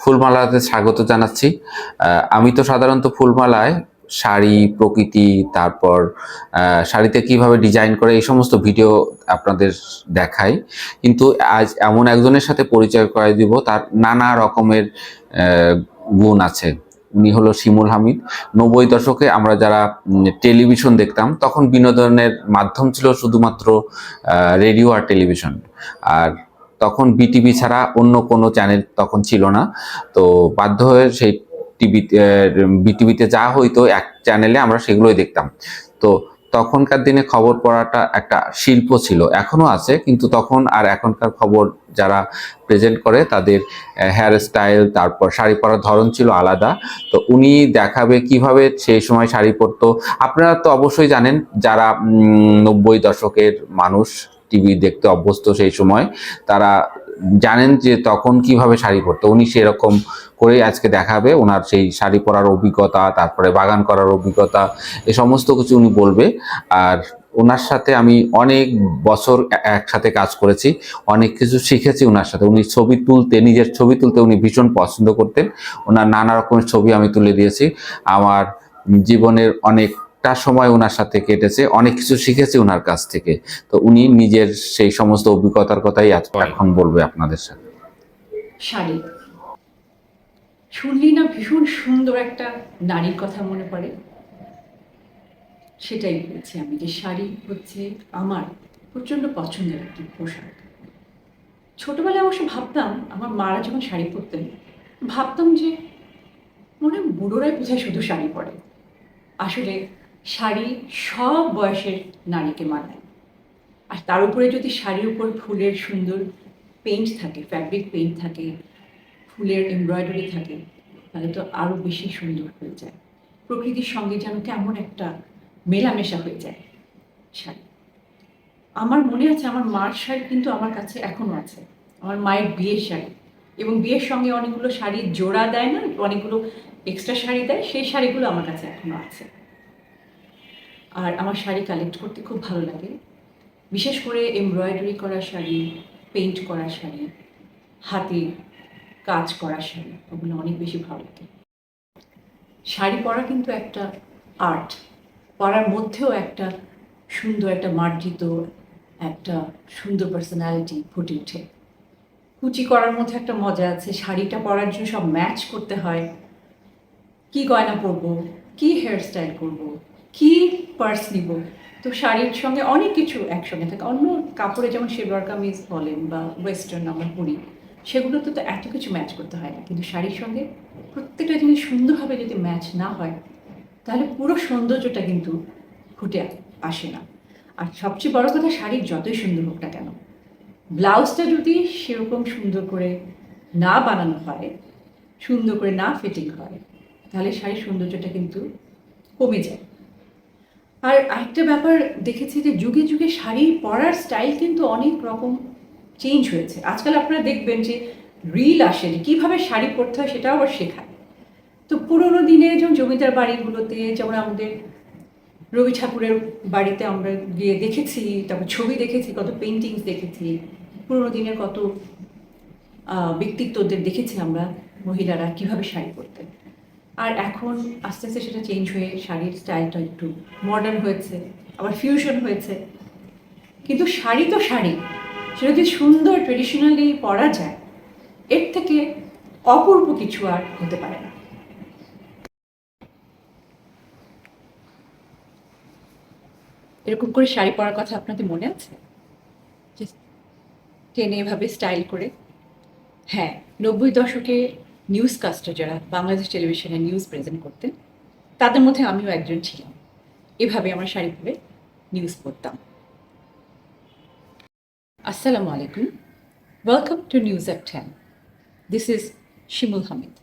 ফুলমালাতে স্বাগত জানাচ্ছি। আমি তো সাধারণত ফুলমালায় শাড়ি, প্রকৃতি, তারপর শাড়িতে কীভাবে ডিজাইন করে এই সমস্ত ভিডিও আপনাদের দেখাই। কিন্তু আজ এমন একজনের সাথে পরিচয় করাই দিব, তার নানা রকমের গুণ আছে। উনি হলো শিমুল হামিদ। নব্বই দশকে আমরা যারা টেলিভিশন দেখতাম, তখন বিনোদনের মাধ্যম ছিল শুধুমাত্র রেডিও আর টেলিভিশন। আর তখন বিটিভি ছাড়া অন্য কোনো চ্যানেল তখন ছিল না। তো বাধ্য হয়ে সেই টিভি বিটিভিতে যা হইতো এক চ্যানেলে আমরা সেগুলোই দেখতাম। তো তখনকার দিনে খবর পড়াটা একটা শিল্প ছিল, এখনও আছে, কিন্তু তখন আর এখনকার খবর যারা প্রেজেন্ট করে তাদের হেয়ার স্টাইল তারপর শাড়ি পরার ধরন ছিল আলাদা। তো উনি দেখাবে কীভাবে সেই সময় শাড়ি পরতো। আপনারা তো অবশ্যই জানেন যারা নব্বই দশকের মানুষ টিভি দেখতে অভ্যস্ত সেই সময়, তারা জানেন যে তখন কীভাবে শাড়ি পরতো। উনি সেরকম করেই আজকে দেখাবে। ওনার সেই শাড়ি পরার অভিজ্ঞতা, তারপরে বাগান করার অভিজ্ঞতা, এ সমস্ত কিছু উনি বলবে। আর ওনার সাথে আমি অনেক বছর একসাথে কাজ করেছি। অনেক কিছু শিখেছি ওনার সাথে। উনি ছবি তুলতে, নিজের ছবি তুলতে উনি ভীষণ পছন্দ করতেন। ওনার নানা রকমের ছবি আমি তুলে দিয়েছি। আমার জীবনের অনেকটা সময় ওনার সাথে কেটেছে অনেক কিছু শিখেছে ওনার কাছ থেকে। তো উনি নিজের সেই সমস্ত অভিজ্ঞতার কথাই আজ- এখন বলবে আপনাদের সাথে। শাড়ি। শুনলি না ভীষণ সুন্দর একটা নারীর কথা মনে পড়ে? সেটাই বলছি আমি যে শাড়ি হচ্ছে আমার প্রচণ্ড পছন্দের একটি পোশাক। ছোটবেলায় অবশ্য ভাবতাম আমার মারা যখন শাড়ি পরতেন ভাবতাম যে মনে হয় বুড়োরাই বোধহয় শুধু শাড়ি পরে। আসলে শাড়ি সব বয়সের নারীকে মানায়। আর তার উপরে যদি শাড়ির উপর ফুলের সুন্দর পেইন্ট থাকে ফ্যাব্রিক পেইন্ট থাকে, ফুলের এমব্রয়ডারি থাকে, তাহলে তো আরও বেশি সুন্দর হয়ে যায়। প্রকৃতির সঙ্গে যেন কেমন একটা মেলামেশা হয়ে যায় শাড়ি। আমার মনে আছে, আমার মার শাড়ি কিন্তু আমার কাছে এখনও আছে। আমার মায়ের বিয়ের শাড়ি। এবং বিয়ের সঙ্গে অনেকগুলো শাড়ি জোড়া দেয় না, অনেকগুলো এক্সট্রা শাড়ি দেয়, সেই শাড়িগুলো আমার কাছে এখনও আছে। আর আমার শাড়ি কালেক্ট করতে খুব ভালো লাগে। বিশেষ করে এমব্রয়ডারি করা শাড়ি পেইন্ট করা শাড়ি, হাতে কাজ করা শাড়ি, ওগুলো অনেক বেশি ভালো লাগে। শাড়ি পরা কিন্তু একটা আর্ট পরার মধ্যেও একটা সুন্দর, একটা মার্জিত, একটা সুন্দর পার্সোনালিটি ফুটে ওঠে। কুচি করার মধ্যে একটা মজা আছে, শাড়িটা পরার জন্য সব ম্যাচ করতে হয়। কি গয়না পরবো, কি হেয়ার স্টাইল করব কি পার্স নিব? তো শাড়ির সঙ্গে অনেক কিছু একসঙ্গে থাকে। অন্য কাপড়ে যেমন শেলওয়ার কামিজ বলেন বা ওয়েস্টার্ন আমরা পরি, সেগুলোতে তো এত কিছু ম্যাচ করতে হয় না। কিন্তু শাড়ির সঙ্গে প্রত্যেকটা জিনিস সুন্দরভাবে যদি ম্যাচ না হয়, তাহলে পুরো সৌন্দর্যটা কিন্তু ফুটে আসে না। আর সবচেয়ে বড় কথা শাড়ির যতই সুন্দর হোক না কেন, ব্লাউজটা যদি সেরকম সুন্দর করে না বানানো হয়, সুন্দর করে না ফিটিং হয়, তাহলে শাড়ির সৌন্দর্যটা কিন্তু কমে যায়। আর আরেকটা ব্যাপার দেখেছি যে যুগে যুগে শাড়ি পরার স্টাইল কিন্তু অনেক রকম চেঞ্জ হয়েছে। আজকাল আপনারা দেখবেন যে রিল আসে কীভাবে শাড়ি পরতে হয় সেটাও আবার শেখায়। তো পুরোনো দিনে যেমন জমিদার বাড়িগুলোতে যেমন আমাদের রবি ঠাকুরের বাড়িতে আমরা গিয়ে দেখেছি, তারপর ছবি দেখেছি, কত পেন্টিংস দেখেছি, পুরোনো দিনের কত ব্যক্তিত্বদের দেখেছি আমরা মহিলারা কীভাবে শাড়ি পরতেন। আর এখন আস্তে আস্তে সেটা চেঞ্জ হয়ে শাড়ির স্টাইলটা একটু মডার্ন হয়েছে, আবার ফিউশন হয়েছে। কিন্তু শাড়ি তো শাড়ি, সেটা যদি সুন্দর ট্রেডিশনালি পরা যায়, এর থেকে অপূর্ব কিছু আর হতে পারে না। এরকম করে শাড়ি পরার কথা আপনাদের মনে আছে? টেনে এভাবে স্টাইল করে? হ্যাঁ নব্বই দশকে নিউজ কাস্টার যারা বাংলাদেশ টেলিভিশনে নিউজ প্রেজেন্ট করতেন, তাদের মধ্যে আমিও একজন ছিলাম। এভাবে আমরা শাড়ি পরে নিউজ পড়তাম। আসসালামু আলাইকুম। Welcome to news at ten this is Shimul Hamid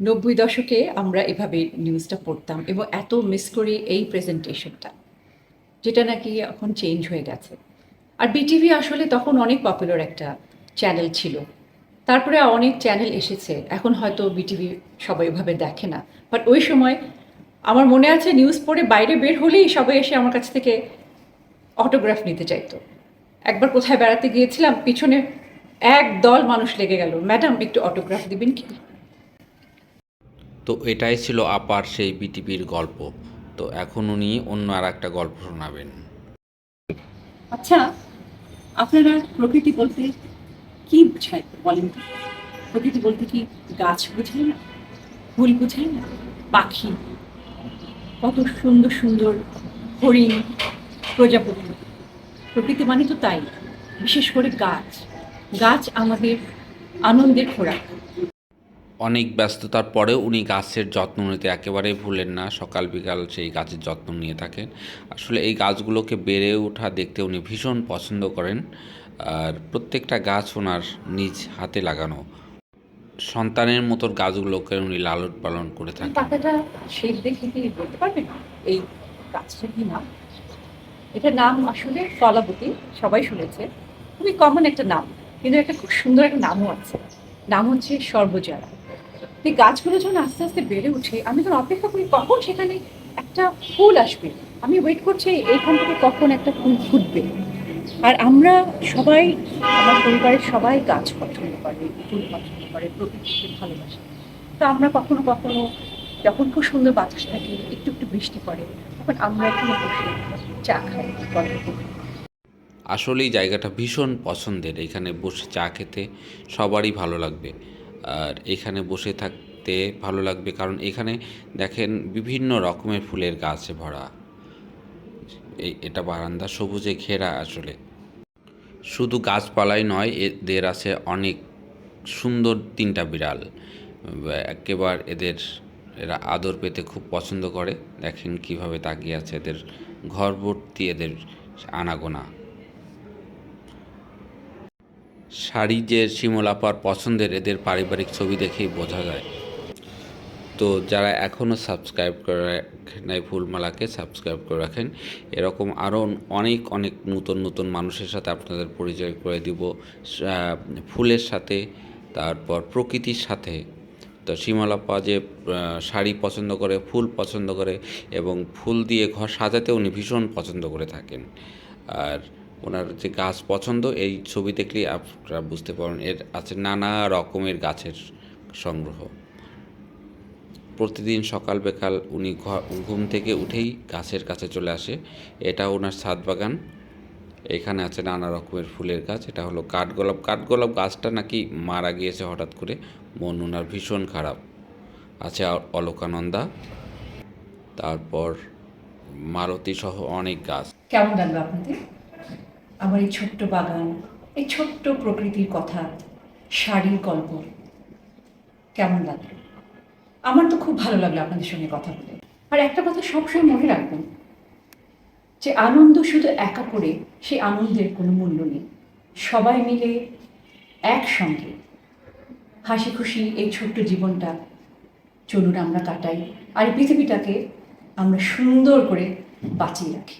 নব্বই দশকে আমরা এভাবে নিউজটা পড়তাম এবং এত মিস করি এই প্রেজেন্টেশনটা যেটা নাকি এখন চেঞ্জ হয়ে গেছে। আর বিটিভি আসলে তখন অনেক পপুলার একটা চ্যানেল ছিল। তারপরে অনেক চ্যানেল এসেছে। এখন হয়তো বিটিভি সবাই ওইভাবে দেখে না। বাট ওই সময় আমার মনে আছে নিউজ পড়ে বাইরে বের হলেই সবাই এসে আমার কাছ থেকে অটোগ্রাফ নিতে চাইতো। একবার কোথায় বেড়াতে গিয়েছিলাম পিছনে এক দল মানুষ লেগে গেল। ম্যাডাম একটু অটোগ্রাফ দিবেন কি? তো এটাই ছিল আপার সেই বিটিপির গল্প। তো এখন উনি অন্য আর একটা গল্প শোনাবেন। আচ্ছা আপনারা প্রকৃতি বলতে কি বুঝায়? বলেন তো? প্রকৃতি বলতে কি গাছ বোঝায় না? ফুল বোঝায় না? পাখি। কত সুন্দর সুন্দর, হরিণ, প্রজাপতি। প্রকৃতি মানে তো তাই, বিশেষ করে গাছ। গাছ আমাদের আনন্দের খোরাক। অনেক ব্যস্ততার পরেও উনি গাছের যত্ন নিতে একেবারেই ভুলেন না। সকাল বিকাল সেই গাছের যত্ন নিয়ে থাকেন। আসলে এই গাছগুলোকে বেড়ে ওঠা দেখতে উনি ভীষণ পছন্দ করেন। আর প্রত্যেকটা গাছ ওনার নিজ হাতে লাগানো। সন্তানের মতো গাছগুলোকে উনি লালন পালন করে থাকেন। পাতাটা শেপ দেখে কি বলতে পারবেন? এই গাছটার কি নাম? এটার নাম আসলে কলাবতী সবাই শুনেছে। খুবই কমন একটা নাম, কিন্তু একটা খুব সুন্দর একটা নামও আছে। নাম হচ্ছে সর্বজারা। এই গাছগুলো যখন আস্তে আস্তে বেড়ে ওঠে, আমি তখন অপেক্ষা করি, কখন সেখানে একটা ফুল আসবে? আমি ওয়েট করছি, এইখান থেকে কখন একটা ফুল ফুটবে? আর আমরা সবাই, আমার পরিবারের সবাই গাছ পছন্দ করে, ফুল পছন্দ করে, প্রকৃতিকে ভালোবাসে। তো আমরা কখনো কখনো যখন খুব সুন্দর বাতাস থাকে, একটু একটু বৃষ্টি পড়ে, তখন আমরা এখানে বসে চা খাই আসলেই জায়গাটা ভীষণ পছন্দের। এখানে বসে চা খেতে সবারই ভালো লাগবে। আর এখানে বসে থাকতে ভালো লাগবে কারণ এখানে দেখেন বিভিন্ন রকমের ফুলের গাছে ভরা। এটা বারান্দা সবুজে ঘেরা আসলে। শুধু গাছপালাই নয়, এদের আছে অনেক সুন্দর তিনটা বিড়াল। একেবার এদের এরা আদর পেতে খুব পছন্দ করে। দেখেন কীভাবে তাকিয়ে আছে এদের ঘর ভর্তি এদের আনাগোনা। শাড়ি যে শিমলাপার পছন্দের, এদের পারিবারিক ছবি দেখেই বোঝা যায়। তো যারা এখনও সাবস্ক্রাইব করে নাই ফুলমালাকে সাবস্ক্রাইব করে রাখেন, এরকম আরও অনেক অনেক নতুন নতুন মানুষের সাথে আপনাদের পরিচয় করে দিব ফুলের সাথে, তারপর প্রকৃতির সাথে। তো শিমলাপা যে শাড়ি পছন্দ করে, ফুল পছন্দ করে, এবং ফুল দিয়ে ঘর সাজাতে উনি ভীষণ পছন্দ করে থাকেন। আর ওনার যে গাছ পছন্দ, এই ছবি দেখলেই আপনারা বুঝতে পারেন এর আছে নানা রকমের গাছের সংগ্রহ। প্রতিদিন সকাল বিকাল উনি ঘুম থেকে উঠেই গাছের কাছে চলে আসে। এটা ওনার ছাদ বাগান। এখানে আছে নানা রকমের ফুলের গাছ। এটা হলো কাঠগোলাপ। কাঠগোলাপ গাছটা নাকি মারা গিয়েছে হঠাৎ করে। মন ওনার ভীষণ খারাপ। আছে অলকানন্দা। তারপর মালতী সহ অনেক গাছ। কেমন লাগল আপনাদের? আমার এই ছোট্ট বাগান, এই ছোট্ট প্রকৃতির কথা, শাড়ির গল্প, কেমন লাগল? আমার তো খুব ভালো লাগল আপনাদের সঙ্গে কথা বলে। আর একটা কথা সবসময় মনে রাখবেন, যে আনন্দ শুধু একা করে সেই আনন্দের কোনো মূল্য নেই। সবাই মিলে একসঙ্গে হাসি খুশি এই ছোট্ট জীবনটা চলুন আমরা কাটাই, আর পৃথিবীটাকে আমরা সুন্দর করে বাঁচিয়ে রাখি।